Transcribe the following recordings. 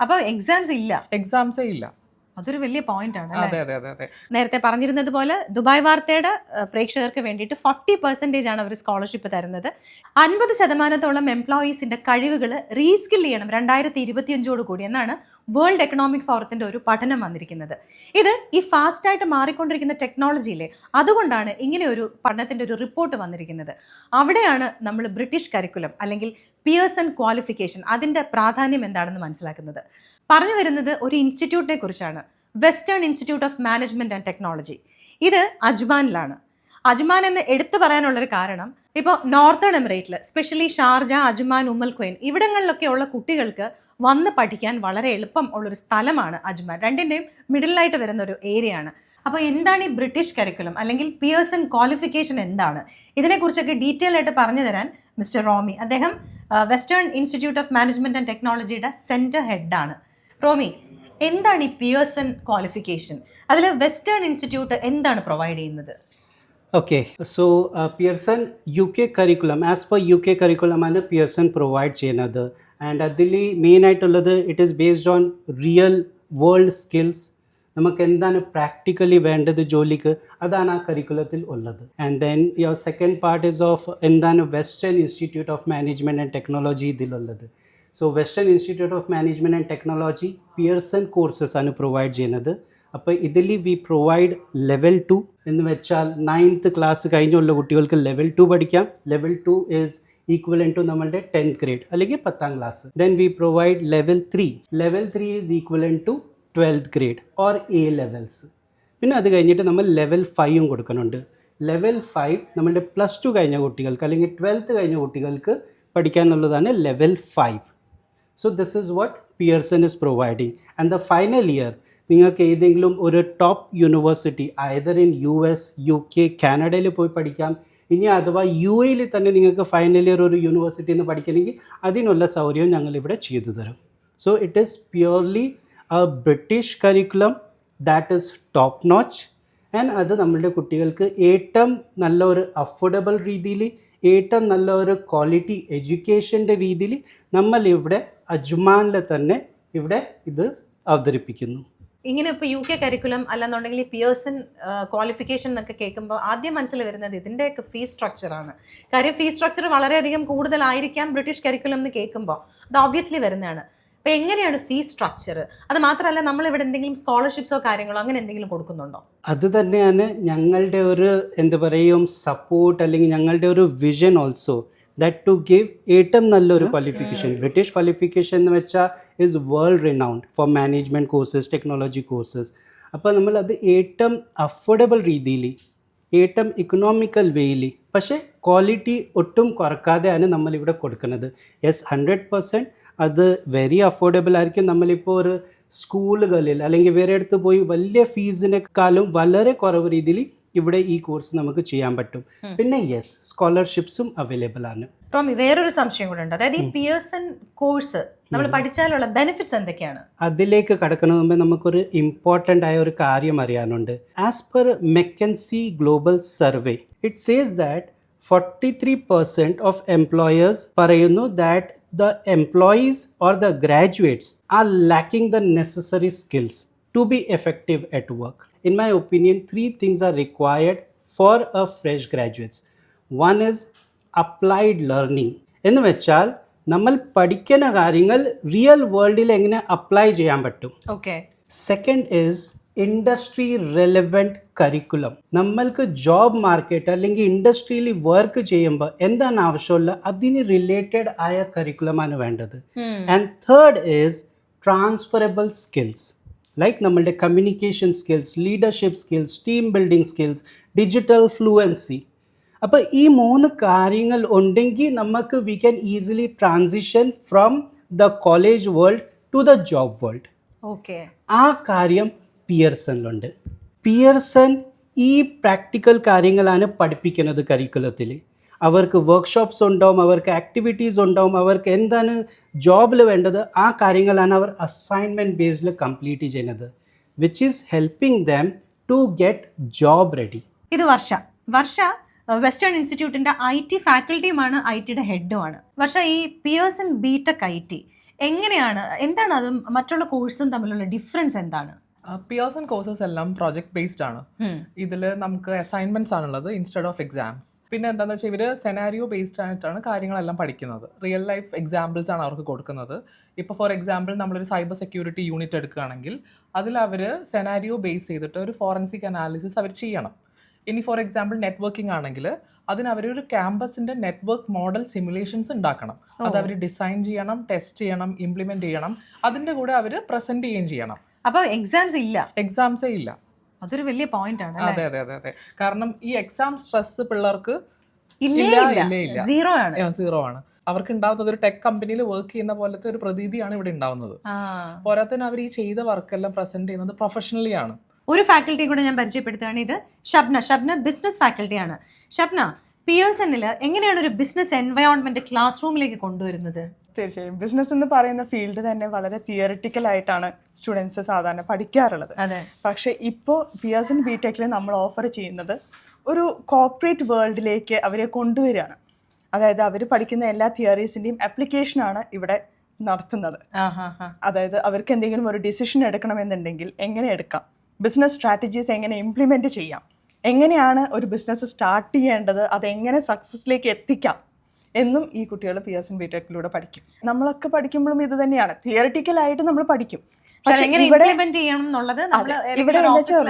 അപ്പോൾ എക്സാംസ് ഇല്ല. എക്സാംസേ ഇല്ല. അതൊരു വലിയ പോയിന്റ് ആണ് അതെ അതെ അതെ അതെ. നേരത്തെ പറഞ്ഞിരുന്നത് പോലെ ദുബായ് വാർത്തയുടെ പ്രേക്ഷകർക്ക് വേണ്ടിയിട്ട് ഫോർട്ടി പെർസെന്റേജ് ആണ് അവർ സ്കോളർഷിപ്പ് തരുന്നത്. അൻപത് ശതമാനത്തോളം എംപ്ലോയീസിന്റെ കഴിവുകൾ റീസ്കിൽ ചെയ്യണം രണ്ടായിരത്തി ഇരുപത്തിയഞ്ചോട് കൂടി എന്നാണ് വേൾഡ് എക്കണോമിക് ഫോറത്തിന്റെ ഒരു പഠനം വന്നിരിക്കുന്നത്. ഇത് ഈ ഫാസ്റ്റായിട്ട് മാറിക്കൊണ്ടിരിക്കുന്ന ടെക്നോളജിയിലെ അതുകൊണ്ടാണ് ഇങ്ങനെ ഒരു പഠനത്തിന്റെ ഒരു റിപ്പോർട്ട് വന്നിരിക്കുന്നത്. അവിടെയാണ് നമ്മൾ ബ്രിട്ടീഷ് കരിക്കുലം അല്ലെങ്കിൽ പിയേഴ്സൺ ക്വാളിഫിക്കേഷൻ അതിന്റെ പ്രാധാന്യം എന്താണെന്ന് മനസ്സിലാക്കുന്നത്. പറഞ്ഞു വരുന്നത് ഒരു ഇൻസ്റ്റിറ്റ്യൂട്ടിനെ കുറിച്ചാണ്. Western institute of management and technology. ഇത് അജ്മാനിലാണ്. അജ്മാൻ എന്ന് എടുത്തു പറയാനുള്ളൊരു കാരണം ഇപ്പോൾ northern എമിറേറ്റിൽ specially Sharjah Ajman Umm al Quwain ഇവിടങ്ങളിലൊക്കെയുള്ള കുട്ടികൾക്ക് വന്ന് പഠിക്കാൻ വളരെ എളുപ്പം ഉള്ളൊരു സ്ഥലമാണ് അജ്മാൻ രണ്ടിന്റെയും മിഡിലായിട്ട് വരുന്ന ഒരു ഏരിയ ആണ് അപ്പോൾ എന്താണ് ഈ ബ്രിട്ടീഷ് കരിക്കുലം അല്ലെങ്കിൽ പിയേഴ്സൺ ക്വാളിഫിക്കേഷൻ എന്താണ്? ഇതിനെക്കുറിച്ചൊക്കെ ഡീറ്റെയിൽ ആയിട്ട് പറഞ്ഞു തരാൻ മിസ്റ്റർ റോമി. അദ്ദേഹം Western Institute of Management and ടെക്നോളജിയുടെ സെന്റർ ഹെഡാണ് റോമി എന്താണ് ഈ പിയേഴ്സൺ ക്വാളിഫിക്കേഷൻ അതിൽ വെസ്റ്റേൺ ഇൻസ്റ്റിറ്റ്യൂട്ട് എന്താണ് പ്രൊവൈഡ് ചെയ്യുന്നത്? Okay so Pearson U K curriculum as per U K curriculum ആണ് പിയർസൺ പ്രൊവൈഡ് ചെയ്യുന്നത്. ആൻഡ് അതിൽ മെയിൻ ആയിട്ടുള്ളത് it is based on real world skills നമുക്ക് എന്താണ് പ്രാക്ടിക്കലി വേണ്ടത് ജോലിക്ക്? അതാണ് ആ കരിക്കുലത്തിൽ ഉള്ളത്. And then your second part is of എന്താണ് Western Institute of Management and Technology ഇതിലുള്ളത്. So Western Institute of Management and Technology Pearson courses ആണ് പ്രൊവൈഡ് ചെയ്യുന്നത്. അപ്പോൾ ഇതിൽ വി പ്രൊവൈഡ് ലെവൽ ടു എന്ന് വെച്ചാൽ നയൻത്ത് ക്ലാസ് കഴിഞ്ഞുള്ള കുട്ടികൾക്ക് ലെവൽ ടു പഠിക്കാം. Level two is equivalent to നമ്മളുടെ ടെൻത്ത് ഗ്രേഡ് അല്ലെങ്കിൽ പത്താം class then we provide level three level three is equivalent to twelfth grade or A levels പിന്നെ അത് കഴിഞ്ഞിട്ട് നമ്മൾ ലെവൽ ഫൈവും കൊടുക്കുന്നുണ്ട്. ലെവൽ ഫൈവ് നമ്മളുടെ പ്ലസ് ടു കഴിഞ്ഞ കുട്ടികൾക്ക് അല്ലെങ്കിൽ ട്വൽത്ത് കഴിഞ്ഞ കുട്ടികൾക്ക് പഠിക്കാനുള്ളതാണ് level five so this is what Pearson is providing and the final year നിങ്ങൾക്ക് ഏതെങ്കിലും ഒരു top university either in U S U K കാനഡയിൽ പോയി പഠിക്കാം. ഇനി അഥവാ യു എയിൽ തന്നെ നിങ്ങൾക്ക് ഫൈനൽ ഇയർ ഒരു യൂണിവേഴ്സിറ്റിയിൽ നിന്ന് പഠിക്കണമെങ്കിൽ അതിനുള്ള സൗകര്യം ഞങ്ങളിവിടെ ചെയ്തു തരും. So it is purely a British curriculum that is top notch and അത് നമ്മളുടെ കുട്ടികൾക്ക് ഏറ്റവും നല്ല ഒരു അഫോർഡബിൾ രീതിയിൽ ഏറ്റവും നല്ല ഒരു ക്വാളിറ്റി എഡ്യൂക്കേഷന്റെ രീതിയിൽ നമ്മൾ ഇവിടെ അജ്മാനിൽ തന്നെ ഇവിടെ ഇത് അവതരിപ്പിക്കുന്നു. ഇങ്ങനെ ഇപ്പോൾ യു കെ കരിക്കുലം അല്ലെന്നുണ്ടെങ്കിൽ ഈ പിയേഴ്സൺ ക്വാളിഫിക്കേഷൻ എന്നൊക്കെ കേൾക്കുമ്പോൾ ആദ്യം മനസ്സിൽ വരുന്നത് ഇതിന്റെയൊക്കെ ഫീസ് സ്ട്രക്ചറാണ് കാര്യം ഫീസ് സ്ട്രക്ചർ വളരെയധികം കൂടുതലായിരിക്കാം ബ്രിട്ടീഷ് കരിക്കുലം എന്ന് കേൾക്കുമ്പോൾ അത് ഓബ്വിയസ്ലി വരുന്നതാണ്. അപ്പോൾ എങ്ങനെയാണ് ഫീസ് സ്ട്രക്ചർ അത് മാത്രമല്ല നമ്മൾ ഇവിടെ എന്തെങ്കിലും സ്കോളർഷിപ്സോ കാര്യങ്ങളോ അങ്ങനെ എന്തെങ്കിലും കൊടുക്കുന്നുണ്ടോ? അത് തന്നെയാണ് ഞങ്ങളുടെ ഒരു എന്താ പറയും സപ്പോർട്ട് അല്ലെങ്കിൽ ഞങ്ങളുടെ ഒരു vision also that to give ഏറ്റവും നല്ലൊരു ക്വാളിഫിക്കേഷൻ ബ്രിട്ടീഷ് ക്വാളിഫിക്കേഷൻ എന്ന് വെച്ചാൽ is world renowned for management courses technology courses അപ്പോൾ നമ്മൾ അത് ഏറ്റവും അഫോർഡബിൾ രീതിയിൽ ഏറ്റവും ഇക്കണോമിക്കൽ വേയിൽ പക്ഷേ ക്വാളിറ്റി ഒട്ടും കുറക്കാതെയാണ് നമ്മളിവിടെ കൊടുക്കുന്നത്. യെസ് ഹൺഡ്രഡ് പെർസെന്റ് അത് വെരി അഫോർഡബിൾ ആയിരിക്കും. നമ്മളിപ്പോൾ ഒരു സ്കൂളുകളിൽ അല്ലെങ്കിൽ വേറെ അടുത്ത് പോയി വലിയ ഫീസിനേക്കാളും വളരെ കുറവ് രീതിയിൽ ഇവിടെ ഈ കോഴ്സ് നമുക്ക് ചെയ്യാൻ പറ്റും. പിന്നെ യെസ് സ്കോളർഷിപ്സും അവൈലബിൾ ആണ്. റോമി വേറൊരു സംശയം കൂടെ ഉണ്ട്. അതായത് ഈ പിയേഴ്സൺ കോഴ്സ് നമ്മൾ പഠിച്ചാലുള്ള ബെനിഫിറ്റ്സ് എന്തൊക്കെയാണ്? അതിലേക്ക് കടക്കുന്ന മുമ്പ് നമുക്കൊരു ഇമ്പോർട്ടന്റ് ആയ ഒരു കാര്യം അറിയാനുണ്ട്. As per McKinsey global survey it says that forty three percent of employers പറയുന്നു that the employees or the graduates are lacking the necessary skills to be effective at work. In my opinion, three things are required for a fresh graduates. One is applied learning. എന്ന് വെച്ചാൽ നമ്മൾ പഠിക്കുന്ന കാര്യങ്ങൾ real വേൾഡിൽ എങ്ങനെ apply ചെയ്യാൻ പറ്റും. Okay second is industry relevant curriculum നമ്മൾക്ക് ജോബ് മാർക്കറ്റ് അല്ലെങ്കിൽ ഇൻഡസ്ട്രിയിൽ വർക്ക് ചെയ്യുമ്പോൾ എന്താണ് ആവശ്യമുള്ള? അതിന് റിലേറ്റഡ് ആയ കരിക്കുലമാണ് വേണ്ടത്. And third is transferable skills like നമ്മളുടെ communication skills leadership skills team building skills digital fluency അപ്പോൾ ഈ മൂന്ന് കാര്യങ്ങൾ ഉണ്ടെങ്കിൽ നമുക്ക് we can easily transition from the college world to the job world okay ആ കാര്യം പിയർസണിലുണ്ട് പിയർസൺ ഈ പ്രാക്ടിക്കൽ കാര്യങ്ങളാണ് പഠിപ്പിക്കുന്നത് കരിക്കുലത്തിൽ അവർക്ക് വർക്ക്ഷോപ്സ് ഉണ്ടാവും അവർക്ക് ആക്ടിവിറ്റീസ് ഉണ്ടാവും അവർക്ക് എന്താണ് ജോബിൽ വേണ്ടത് ആ കാര്യങ്ങളാണ് അവർ അസൈൻമെന്റ് ബേസ്ഡിൽ കംപ്ലീറ്റ് ചെയ്യുന്നത് which is helping them to get job ready ഇത് വർഷ. വർഷ വെസ്റ്റേൺ ഇൻസ്റ്റിറ്റ്യൂട്ടിന്റെ ഐ ടി ഫാക്കൽറ്റിയുമാണ് ഐ ടിയുടെ ഹെഡുമാണ് വർഷ ഈ പിയേഴ്സ് പിയേഴ്സൺ ബിടെക് ഐ ടി എങ്ങനെയാണ് എന്താണ് അതും മറ്റുള്ള കോഴ്സും തമ്മിലുള്ള ഡിഫറൻസ് എന്താണ്? പിയേഴ്സൺ കോഴ്സസ് എല്ലാം പ്രോജക്ട് ബേസ്ഡ് ആണ്. ഇതിൽ നമുക്ക് അസൈൻമെന്റ്സ് ആണുള്ളത് ഇൻസ്റ്റെഡ് ഓഫ് എക്സാംസ് പിന്നെ എന്താണെന്ന് വെച്ചാൽ ഇവർ സെനാരിയോ ബേസ്ഡ് ആയിട്ടാണ് കാര്യങ്ങളെല്ലാം പഠിക്കുന്നത്. റിയൽ ലൈഫ് എക്സാമ്പിൾസ് ആണ് അവർക്ക് കൊടുക്കുന്നത്. ഇപ്പോൾ ഫോർ എക്സാമ്പിൾ നമ്മളൊരു സൈബർ സെക്യൂരിറ്റി യൂണിറ്റ് എടുക്കുകയാണെങ്കിൽ അതിൽ അവർ സെനാരിയോ ബേസ് ചെയ്തിട്ട് ഒരു ഫോറൻസിക് അനാലിസിസ് അവർ ചെയ്യണം. ഇനി ഫോർ എക്സാമ്പിൾ നെറ്റ്വർക്കിംഗ് ആണെങ്കിൽ അതിന് അവരൊരു ക്യാമ്പസിന്റെ നെറ്റ്വർക്ക് മോഡൽ സിമുലേഷൻസ് ഉണ്ടാക്കണം. അത് അവർ ഡിസൈൻ ചെയ്യണം ടെസ്റ്റ് ചെയ്യണം ഇംപ്ലിമെന്റ് ചെയ്യണം. അതിന്റെ കൂടെ അവർ പ്രസന്റ് ചെയ്യുകയും ചെയ്യണം. അപ്പൊ എക്സാംസ് ഇല്ല. എക്സാംസേ ഇല്ല. അതൊരു വലിയ പോയിന്റ് ആണ് അതെ അതെ അതെ അതെ. കാരണം ഈ എക്സാം സ്ട്രെസ് പിള്ളേർക്ക്. സീറോ ആണ്. സീറോ ആണ്. അവർക്ക് ഉണ്ടാവുന്നത് ഒരു ടെക് കമ്പനിയിൽ വർക്ക് ചെയ്യുന്ന പോലത്തെ ഒരു പ്രതീതിയാണ് ഇവിടെ ഉണ്ടാവുന്നത്. ആ. പോരാത്തതിന് അവർ ഈ ചെയ്ത വർക്കെല്ലാം പ്രസന്റ് ചെയ്യുന്നത് പ്രൊഫഷണലി ആണ്. ഒരു ഫാക്കൽറ്റി കൂടെ ഞാൻ പരിചയപ്പെടുത്തുകയാണ്. ഇത് ഷബ്ന. ഷബ്ന ബിസിനസ് ഫാക്കൽറ്റിയാണ് ഷബ്ന പിയേഴ്സണിൽ എങ്ങനെയാണ് ഒരു ബിസിനസ് എൻവയോൺമെന്റ് ക്ലാസ് റൂമിലേക്ക് കൊണ്ടുവരുന്നത്? തീർച്ചയായും. ബിസിനസ് എന്ന് പറയുന്ന ഫീൽഡ് തന്നെ വളരെ തിയറിറ്റിക്കൽ ആയിട്ടാണ് സ്റ്റുഡൻസ് സാധാരണ പഠിക്കാറുള്ളത്. പക്ഷെ ഇപ്പോൾ പി എസ് എൻ ബി ടെക്കിൽ നമ്മൾ ഓഫർ ചെയ്യുന്നത് ഒരു കോർപ്പറേറ്റ് വേൾഡിലേക്ക് അവരെ കൊണ്ടുവരികയാണ്. അതായത് അവർ പഠിക്കുന്ന എല്ലാ തിയറീസിന്റെയും ആപ്ലിക്കേഷനാണ് ഇവിടെ നടത്തുന്നത്. അതായത് അവർക്ക് എന്തെങ്കിലും ഒരു ഡിസിഷൻ എടുക്കണമെന്നുണ്ടെങ്കിൽ എങ്ങനെ എടുക്കാം? ബിസിനസ് സ്ട്രാറ്റജീസ് എങ്ങനെ ഇംപ്ലിമെന്റ് ചെയ്യാം? എങ്ങനെയാണ് ഒരു ബിസിനസ് സ്റ്റാർട്ട് ചെയ്യേണ്ടത്? അതെങ്ങനെ സക്സസ്സിലേക്ക് എത്തിക്കാം? എന്നും ഈ കുട്ടികൾ പി എസ് എൻ ബി ടെക്കിലൂടെ പഠിക്കും. നമ്മളൊക്കെ പഠിക്കുമ്പോഴും ഇത് തന്നെയാണ്. തിയറിറ്റിക്കലായിട്ട് നമ്മൾ പഠിക്കും. ഇവിടെ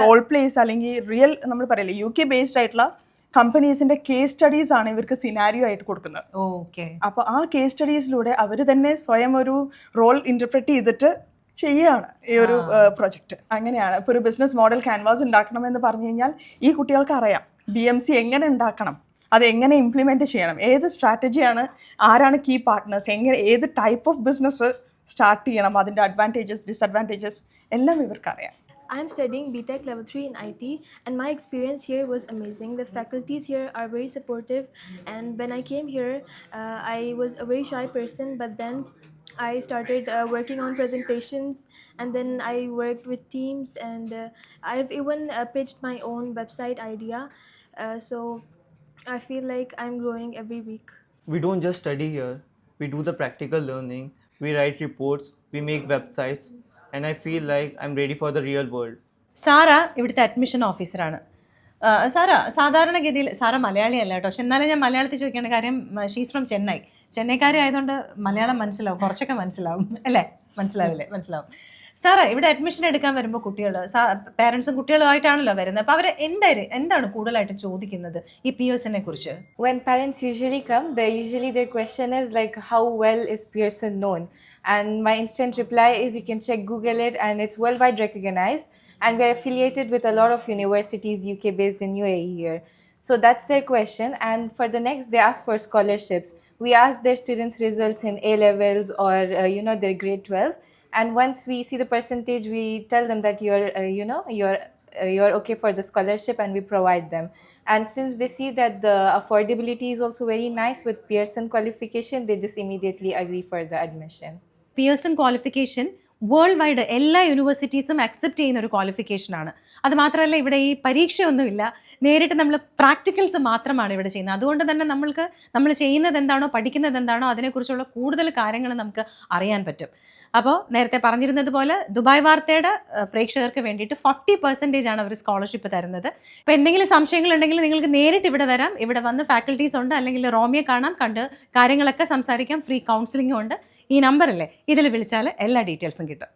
റോൾ പ്ലേസ് അല്ലെങ്കിൽ റിയൽ നമ്മൾ പറയില്ലേ യു കെ ബേസ്ഡ് ആയിട്ടുള്ള കമ്പനീസിന്റെ കേസ് സ്റ്റഡീസ് ആണ് ഇവർക്ക് സിനാരിയോ ആയിട്ട് കൊടുക്കുന്നത്. അപ്പൊ ആ കേസ് സ്റ്റഡീസിലൂടെ അവർ തന്നെ സ്വയം ഒരു റോൾ ഇന്റർപ്രറ്റ് ചെയ്തിട്ട് ചെയ്യുകയാണ് ഈ ഒരു പ്രൊജക്റ്റ് അങ്ങനെയാണ്. ഇപ്പോൾ ഒരു ബിസിനസ് മോഡൽ ക്യാൻവാസ് ഉണ്ടാക്കണം എന്ന് പറഞ്ഞു കഴിഞ്ഞാൽ ഈ കുട്ടികൾക്ക് അറിയാം. ബി എം സി എങ്ങനെ ഉണ്ടാക്കണം? അത് എങ്ങനെ ഇംപ്ലിമെന്റ് ചെയ്യണം? ഏത് സ്ട്രാറ്റജിയാണ് ആരാണ് കീ പാർട്ട്നേഴ്സ് എങ്ങനെ ഏത് ടൈപ്പ് ഓഫ് ബിസിനസ് സ്റ്റാർട്ട് ചെയ്യണം? അതിന്റെ അഡ്വാന്റേജസ് ഡിസഡ്വാന്റേജസ് എല്ലാം ഇവർക്ക് അറിയാം am studying BTech level 3 in IT, and my experience here was amazing. The faculties here are very supportive, and when I came here, uh, I was a very shy person, but then I started uh, working on presentations, and then I worked with teams, and uh, I've even uh, pitched my own website idea. Uh, so I feel like I'm growing every week. we don't just study here we do the practical learning we write reports we make websites and i feel like i'm ready for the real world Sara ഇവിടുത്തെ admission ഓഫീസറാണ് ആ, Sara സാധാരണഗതിയിൽ സാറ മലയാളിയല്ല കേട്ടോ. പക്ഷെ എന്നാലും ഞാൻ മലയാളത്തിൽ ചോദിക്കേണ്ട കാര്യം ഷീസ് ഫ്രം ചെന്നൈ ചെന്നൈക്കാരി ആയതുകൊണ്ട് മലയാളം മനസ്സിലാവും കുറച്ചൊക്കെ മനസ്സിലാവും അല്ലേ? മനസ്സിലാവില്ലേ? മനസ്സിലാവും. സാറേ ഇവിടെ അഡ്മിഷൻ എടുക്കാൻ വരുമ്പോൾ കുട്ടികൾ പേരൻസും കുട്ടികളുമായിട്ടാണല്ലോ വരുന്നത്. അപ്പോൾ അവർ എന്തായാലും എന്താണ് കൂടുതലായിട്ട് ചോദിക്കുന്നത് ഈ പി എസിനെ കുറിച്ച്? When when usually come the usually the question is like how well is Pearson known and my my reply is you you check Google it and it's well wide recognized. and we're affiliated with a lot of universities UK based in UAE here. So that's their question. And for the next, they ask for scholarships. We ask their students' results in A levels or uh, you know their grade twelve. And once we see the percentage, we tell them that you're uh, you know you're uh, you're okay for the scholarship, and we provide them. And since they see that the affordability is also very nice with Pearson qualification, they just immediately agree for the admission. Pearson qualification world wide എല്ലാ യൂണിവേഴ്സിറ്റീസും accept ചെയ്യുന്ന ഒരു ക്വാളിഫിക്കേഷനാണ് അത് മാത്രമല്ല ഇവിടെ ഈ പരീക്ഷയൊന്നുമില്ല. നേരിട്ട് നമ്മൾ പ്രാക്ടിക്കൽസ് മാത്രമാണ് ഇവിടെ ചെയ്യുന്നത്. അതുകൊണ്ട് തന്നെ നമ്മൾക്ക് നമ്മൾ ചെയ്യുന്നത് എന്താണോ പഠിക്കുന്നത് എന്താണോ അതിനെക്കുറിച്ചുള്ള കൂടുതൽ കാര്യങ്ങൾ നമുക്ക് അറിയാൻ പറ്റും. അപ്പോൾ നേരത്തെ പറഞ്ഞിരുന്നത് പോലെ ദുബായ് വാർത്തയുടെ പ്രേക്ഷകർക്ക് വേണ്ടിയിട്ട് ഫോർട്ടി പെർസെന്റേജ് ആണ് അവർ സ്കോളർഷിപ്പ് തരുന്നത്. അപ്പോൾ എന്തെങ്കിലും സംശയങ്ങളുണ്ടെങ്കിൽ നിങ്ങൾക്ക് നേരിട്ട് ഇവിടെ വരാം. ഇവിടെ വന്ന് ഫാക്കൽറ്റീസ് ഉണ്ട്. അല്ലെങ്കിൽ റോമിയെ കാണാം. കണ്ട് കാര്യങ്ങളൊക്കെ സംസാരിക്കാം. ഫ്രീ കൗൺസിലിംഗും ഉണ്ട്. ഈ നമ്പറല്ലേ ഇതിൽ വിളിച്ചാൽ എല്ലാ ഡീറ്റെയിൽസും കിട്ടും.